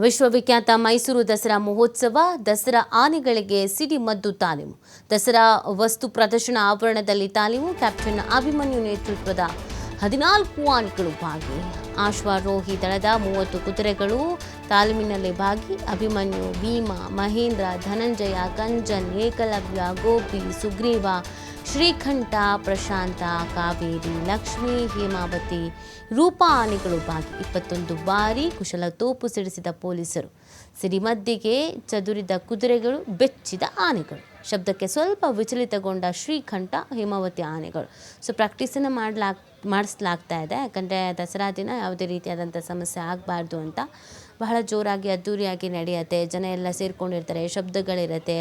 ವಿಶ್ವವಿಖ್ಯಾತ ಮೈಸೂರು ದಸರಾ ಮಹೋತ್ಸವ, ದಸರಾ ಆನೆಗಳಿಗೆ ಸಿಡಿಮದ್ದು ತಾಲೀಮು. ದಸರಾ ವಸ್ತು ಪ್ರದರ್ಶನ ಆವರಣದಲ್ಲಿ ತಾಲೀಮು, ಕ್ಯಾಪ್ಟನ್ ಅಭಿಮನ್ಯು ನೇತೃತ್ವದ ಹದಿನಾಲ್ಕು ಆನೆಗಳು ಭಾಗಿ. ಆಶ್ವಾರೋಹಿ ದಳದ ಮೂವತ್ತು ಕುದುರೆಗಳು ತಾಲೀಮಿನಲ್ಲಿ ಭಾಗಿ. ಅಭಿಮನ್ಯು ಭೀಮ, ಮಹೇಂದ್ರ, ಧನಂಜಯ ಕಂಜನ್ ಏಕಲವ್ಯ, ಗೋಪಿ, ಸುಗ್ರೀವ ಶ್ರೀಕಂಠ, ಪ್ರಶಾಂತ, ಕಾವೇರಿ, ಲಕ್ಷ್ಮಿ, ಹೇಮಾವತಿ ರೂಪಾ ಆನೆಗಳು ಭಾಗಿ ಇಪ್ಪತ್ತೊಂದು ಬಾರಿ ಕುಶಲ ತೋಪು ಸಿಡಿಸಿದ ಪೊಲೀಸರು. ಸಿಡಿಮದ್ದಿಗೆ ಚದುರಿದ ಕುದುರೆಗಳು, ಬೆಚ್ಚಿದ ಆನೆಗಳು. ಶಬ್ದಕ್ಕೆ ಸ್ವಲ್ಪ ವಿಚಲಿತಗೊಂಡ ಶ್ರೀಕಂಠ, ಹೇಮಾವತಿ ಆನೆಗಳು. ಸೊ ಪ್ರಾಕ್ಟೀಸನ್ನು ಮಾಡ್ಲಾ ಮಾಡಿಸ್ಲಾಗ್ತಾ ಇದೆ. ಯಾಕಂದರೆ ದಸರಾ ದಿನ ಯಾವುದೇ ರೀತಿಯಾದಂಥ ಸಮಸ್ಯೆ ಆಗಬಾರ್ದು ಅಂತ ಬಹಳ ಜೋರಾಗಿ ಅದ್ದೂರಿಯಾಗಿ ನಡೆಯುತ್ತೆ. ಜನ ಎಲ್ಲ ಸೇರಿಕೊಂಡಿರ್ತಾರೆ, ಶಬ್ದಗಳಿರುತ್ತೆ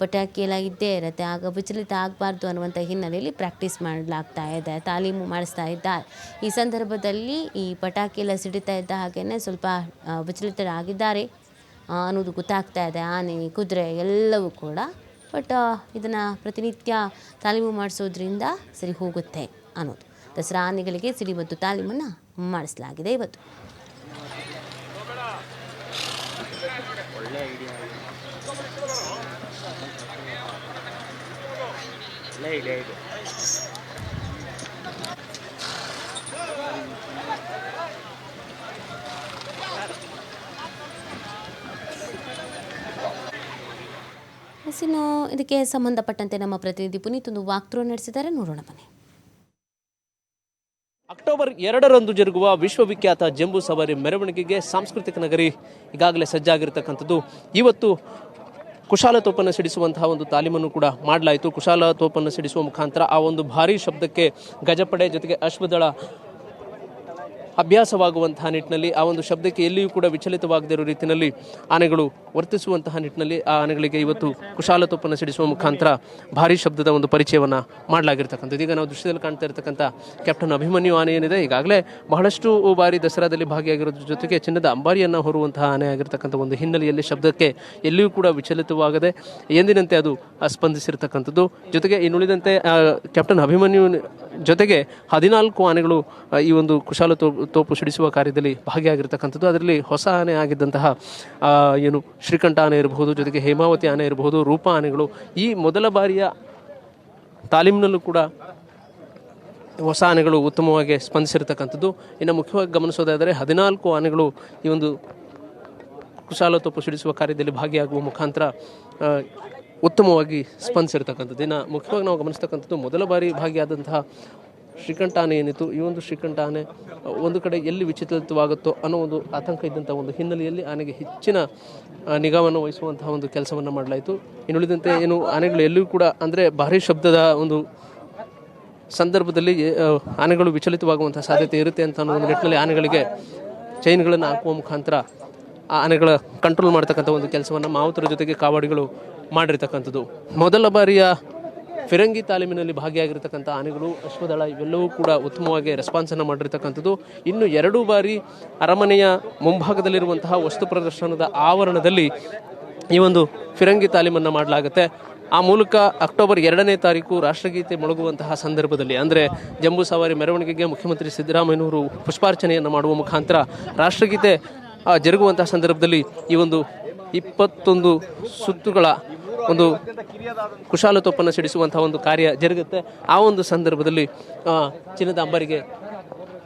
ಪಟಾಕಿ ಎಲ್ಲ ಇದ್ದೇ ಇರುತ್ತೆ. ಆಗ ವಿಚಲಿತ ಆಗಬಾರ್ದು ಅನ್ನುವಂಥ ಹಿನ್ನೆಲೆಯಲ್ಲಿ ಪ್ರಾಕ್ಟೀಸ್ ಮಾಡಲಾಗ್ತಾ ಇದೆ, ತಾಲೀಮು ಮಾಡಿಸ್ತಾ ಇದ್ದಾರೆ. ಈ ಸಂದರ್ಭದಲ್ಲಿ ಈ ಪಟಾಕಿ ಎಲ್ಲ ಸಿಡಿತಾ ಇದ್ದ ಹಾಗೆಯೇ ಸ್ವಲ್ಪ ವಿಚಲಿತರಾಗಿದ್ದಾರೆ ಅನ್ನೋದು ಗೊತ್ತಾಗ್ತಾ ಇದೆ. ಆನೆ, ಕುದುರೆ ಎಲ್ಲವೂ ಕೂಡ ಬಟ್ ಇದನ್ನು ಪ್ರತಿನಿತ್ಯ ತಾಲೀಮು ಮಾಡಿಸೋದ್ರಿಂದ ಸರಿ ಹೋಗುತ್ತೆ ಅನ್ನೋದು. ದಸರಾ ಆನೆಗಳಿಗೆ ಮತ್ತು ತಾಲೀಮನ್ನು ಮಾಡಿಸಲಾಗಿದೆ ಇವತ್ತು. ಒಳ್ಳೆ ಐಡಿಯಾ ಇದು ಇದೆ. ಇನ್ನು ಇದಕ್ಕೆ ಸಂಬಂಧಪಟ್ಟಂತೆ ನಮ್ಮ ಪ್ರತಿನಿಧಿ ಪುನೀತ್ ಒಂದು ವಾಕ್ಥ್ರೋ ನಡೆಸಿದ್ದಾರೆ. ನೋಡೋಣ ಬನ್ನಿ. ಅಕ್ಟೋಬರ್ ಎರಡರಂದು ಜರುಗುವ ವಿಶ್ವವಿಖ್ಯಾತ ಜಂಬೂ ಸವಾರಿ ಮೆರವಣಿಗೆಗೆ ಸಾಂಸ್ಕೃತಿಕ ನಗರಿ ಈಗಾಗಲೇ ಸಜ್ಜಾಗಿರ್ತಕ್ಕಂಥದ್ದು. ಇವತ್ತು ಕುಶಾಲ ತೋಪನ್ನು ಸಿಡಿಸುವಂತಹ ಒಂದು ತಾಲೀಮನ್ನು ಕೂಡ ಮಾಡಲಾಯಿತು. ಕುಶಾಲ ತೋಪನ್ನು ಸಿಡಿಸುವ ಮುಖಾಂತರ ಆ ಒಂದು ಭಾರೀ ಶಬ್ದಕ್ಕೆ ಗಜಪಡೆ ಜೊತೆಗೆ ಅಶ್ವದಳ ಅಭ್ಯಾಸವಾಗುವಂತಹ ನಿಟ್ಟಿನಲ್ಲಿ ಆ ಒಂದು ಶಬ್ದಕ್ಕೆ ಎಲ್ಲಿಯೂ ಕೂಡ ವಿಚಲಿತವಾಗದೇ ಇರೋ ರೀತಿಯಲ್ಲಿ ಆನೆಗಳು ವರ್ತಿಸುವಂತಹ ನಿಟ್ಟಿನಲ್ಲಿ ಆ ಆನೆಗಳಿಗೆ ಇವತ್ತು ಕುಶಾಲ ತೋಪನ್ನು ಸಿಡಿಸುವ ಮುಖಾಂತರ ಭಾರಿ ಶಬ್ದದ ಒಂದು ಪರಿಚಯವನ್ನು ಮಾಡಲಾಗಿರ್ತಕ್ಕಂಥದ್ದು. ಈಗ ನಾವು ದೃಶ್ಯದಲ್ಲಿ ಕಾಣ್ತಾ ಇರತಕ್ಕಂಥ ಕ್ಯಾಪ್ಟನ್ ಅಭಿಮನ್ಯು ಆನೆ ಏನಿದೆ, ಈಗಾಗಲೇ ಬಹಳಷ್ಟು ಬಾರಿ ದಸರಾದಲ್ಲಿ ಭಾಗಿಯಾಗಿರೋದ್ರ ಜೊತೆಗೆ ಚಿನ್ನದ ಅಂಬಾರಿಯನ್ನು ಹೊರುವಂತಹ ಆನೆ ಆಗಿರ್ತಕ್ಕಂಥ ಒಂದು ಹಿನ್ನೆಲೆಯಲ್ಲಿ ಶಬ್ದಕ್ಕೆ ಎಲ್ಲಿಯೂ ಕೂಡ ವಿಚಲಿತವಾಗದೆ ಎಂದಿನಂತೆ ಅದು ಸ್ಪಂದಿಸಿರ್ತಕ್ಕಂಥದ್ದು. ಜೊತೆಗೆ ಇನ್ನುಳಿದಂತೆ ಕ್ಯಾಪ್ಟನ್ ಅಭಿಮನ್ಯು ಜೊತೆಗೆ ಹದಿನಾಲ್ಕು ಆನೆಗಳು ಈ ಒಂದು ಕುಶಾಲ ತೋಪು ಸಿಡಿಸುವ ಕಾರ್ಯದಲ್ಲಿ ಭಾಗಿಯಾಗಿರ್ತಕ್ಕಂಥದ್ದು. ಅದರಲ್ಲಿ ಹೊಸ ಆನೆ ಆಗಿದ್ದಂತಹ ಏನು ಶ್ರೀಕಂಠ ಆನೆ ಇರಬಹುದು, ಜೊತೆಗೆ ಹೇಮಾವತಿ ಆನೆ ಇರಬಹುದು, ರೂಪ ಆನೆಗಳು, ಈ ಮೊದಲ ಬಾರಿಯ ತಾಲೀಮಿನಲ್ಲೂ ಕೂಡ ಹೊಸ ಆನೆಗಳು ಉತ್ತಮವಾಗಿ ಸ್ಪಂದಿಸಿರ್ತಕ್ಕಂಥದ್ದು. ಇನ್ನು ಮುಖ್ಯವಾಗಿ ಗಮನಿಸೋದಾದರೆ, ಹದಿನಾಲ್ಕು ಆನೆಗಳು ಈ ಒಂದು ಕುಶಾಲ ತೋಪು ಸಿಡಿಸುವ ಕಾರ್ಯದಲ್ಲಿ ಭಾಗಿಯಾಗುವ ಮುಖಾಂತರ ಉತ್ತಮವಾಗಿ ಸ್ಪಂದಿಸಿರ್ತಕ್ಕಂಥದ್ದು. ಇನ್ನು ಮುಖ್ಯವಾಗಿ ನಾವು ಗಮನಿಸ್ತಕ್ಕಂಥದ್ದು, ಮೊದಲ ಬಾರಿ ಭಾಗಿಯಾದಂತಹ ಶ್ರೀಕಂಠ ಆನೆ ಏನಿತ್ತು? ಈ ಒಂದು ಶ್ರೀಕಂಠ ಆನೆ ಒಂದು ಕಡೆ ಎಲ್ಲಿ ವಿಚಿತ್ರವಾಗುತ್ತೋ ಅನ್ನೋ ಒಂದು ಆತಂಕ ಇದ್ದಂಥ ಒಂದು ಹಿನ್ನೆಲೆಯಲ್ಲಿ ಆನೆಗೆ ಹೆಚ್ಚಿನ ನಿಗಾವನ್ನು ವಹಿಸುವಂತಹ ಒಂದು ಕೆಲಸವನ್ನು ಮಾಡಲಾಯಿತು. ಇನ್ನುಳಿದಂತೆ ಏನು ಆನೆಗಳು ಎಲ್ಲಿಯೂ ಕೂಡ ಅಂದರೆ ಭಾರಿ ಶಬ್ದದ ಒಂದು ಸಂದರ್ಭದಲ್ಲಿ ಆನೆಗಳು ವಿಚಲಿತವಾಗುವಂಥ ಸಾಧ್ಯತೆ ಇರುತ್ತೆ ಅಂತ ಅನ್ನೋ ಒಂದು ನಿಟ್ಟಿನಲ್ಲಿ ಆನೆಗಳಿಗೆ ಚೈನ್ಗಳನ್ನು ಹಾಕುವ ಮುಖಾಂತರ ಆ ಆನೆಗಳ ಕಂಟ್ರೋಲ್ ಮಾಡ್ತಕ್ಕಂಥ ಒಂದು ಕೆಲಸವನ್ನು ಮಾವುತರ ಜೊತೆಗೆ ಕಾವಾಡಿಗಳು ಮಾಡಿರ್ತಕ್ಕಂಥದ್ದು. ಮೊದಲ ಬಾರಿಯ ಫಿರಂಗಿ ತಾಲೀಮಿನಲ್ಲಿ ಭಾಗಿಯಾಗಿರ್ತಕ್ಕಂಥ ಆನೆಗಳು ಅಶ್ವದಳ ಇವೆಲ್ಲವೂ ಕೂಡ ಉತ್ತಮವಾಗಿ ರೆಸ್ಪಾನ್ಸನ್ನು ಮಾಡಿರ್ತಕ್ಕಂಥದ್ದು. ಇನ್ನು ಎರಡು ಬಾರಿ ಅರಮನೆಯ ಮುಂಭಾಗದಲ್ಲಿರುವಂತಹ ವಸ್ತು ಪ್ರದರ್ಶನದ ಆವರಣದಲ್ಲಿ ಈ ಒಂದು ಫಿರಂಗಿ ತಾಲೀಮನ್ನು ಮಾಡಲಾಗುತ್ತೆ. ಆ ಮೂಲಕ ಅಕ್ಟೋಬರ್ ಎರಡನೇ ತಾರೀಕು ರಾಷ್ಟ್ರಗೀತೆ ಮೊಳಗುವಂತಹ ಸಂದರ್ಭದಲ್ಲಿ, ಅಂದರೆ ಜಂಬೂ ಸವಾರಿ ಮೆರವಣಿಗೆಗೆ ಮುಖ್ಯಮಂತ್ರಿ ಸಿದ್ದರಾಮಯ್ಯನವರು ಪುಷ್ಪಾರ್ಚನೆಯನ್ನು ಮಾಡುವ ಮುಖಾಂತರ ರಾಷ್ಟ್ರಗೀತೆ ಜರುಗುವಂತಹ ಸಂದರ್ಭದಲ್ಲಿ ಈ ಒಂದು ಇಪ್ಪತ್ತೊಂದು ಸುತ್ತುಗಳ ಒಂದು ಕುಶಾಲ ತೋಪನ್ನು ಸಿಡಿಸುವಂತಹ ಒಂದು ಕಾರ್ಯ ಜರುಗುತ್ತೆ. ಆ ಒಂದು ಸಂದರ್ಭದಲ್ಲಿ ಚಿನ್ನದ ಅಂಬರಿಗೆ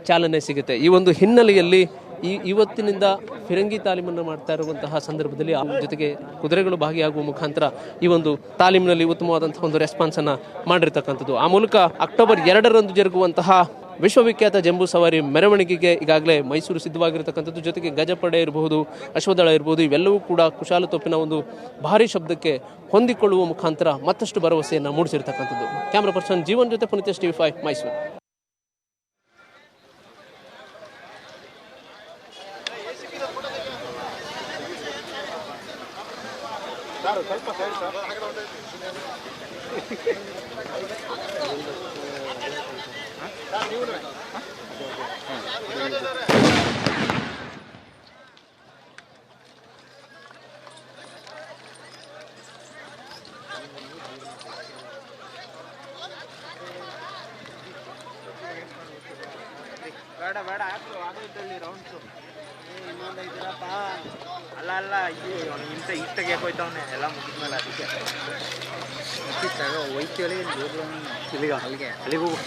ಚಾಲನೆ ಸಿಗುತ್ತೆ. ಈ ಒಂದು ಹಿನ್ನೆಲೆಯಲ್ಲಿ ಈ ಇವತ್ತಿನಿಂದ ಫಿರಂಗಿ ತಾಲೀಮನ್ನು ಮಾಡ್ತಾ ಇರುವಂತಹ ಸಂದರ್ಭದಲ್ಲಿ ಆ ಜೊತೆಗೆ ಕುದುರೆಗಳು ಭಾಗಿಯಾಗುವ ಮುಖಾಂತರ ಈ ಒಂದು ತಾಲೀಮಿನಲ್ಲಿ ಉತ್ತಮವಾದಂತಹ ಒಂದು ರೆಸ್ಪಾನ್ಸನ್ನು ಮಾಡಿರ್ತಕ್ಕಂಥದ್ದು. ಆ ಮೂಲಕ ಅಕ್ಟೋಬರ್ ಎರಡರಂದು ಜರುಗುವಂತಹ ವಿಶ್ವವಿಖ್ಯಾತ ಜಂಬೂ ಸವಾರಿ ಮೆರವಣಿಗೆಗೆ ಈಗಾಗಲೇ ಮೈಸೂರು ಸಿದ್ಧವಾಗಿರತಕ್ಕಂಥದ್ದು. ಜೊತೆಗೆ ಗಜಪಡೆ ಇರಬಹುದು ಅಶ್ವದಳ ಇರಬಹುದು, ಇವೆಲ್ಲವೂ ಕೂಡ ಕುಶಾಲ ತೊಪ್ಪಿನ ಒಂದು ಭಾರಿ ಶಬ್ದಕ್ಕೆ ಹೊಂದಿಕೊಳ್ಳುವ ಮುಖಾಂತರ ಮತ್ತಷ್ಟು ಭರವಸೆಯನ್ನು ಮೂಡಿಸಿರ್ತಕ್ಕಂಥದ್ದು. ಕ್ಯಾಮ್ರಾ ಪರ್ಸನ್ ಜೀವನ್ ಜೊತೆ ಎಸ್ ಟಿವಿ ಫೈವ್, ಮೈಸೂರು. ಸ್ವಲ್ಪ ಬೇಡ ಬೇಡ ಆಯ್ತು ಆಗೋಯ್ತಲ್ಲಿ ರೌಂಡ್ಸು ಇನ್ನೊಂದೈದಿರಪ್ಪ ಅಲ್ಲ ಅಲ್ಲ ಇದು ಇಂಥ ಈಗ ತೆಗಿಯಕ್ಕೆ ಹೋಯ್ತವನೆ, ಎಲ್ಲ ಮುಗಿದ್ಮೇಲೆ ಅದಕ್ಕೆ. ಹೋಯ್ತೀವಲ್ಲಿ ಇಲ್ಲಿಗ ಅಲ್ಲಿಗೆ ಅಲ್ಲಿಗೆ ಹೋಗು.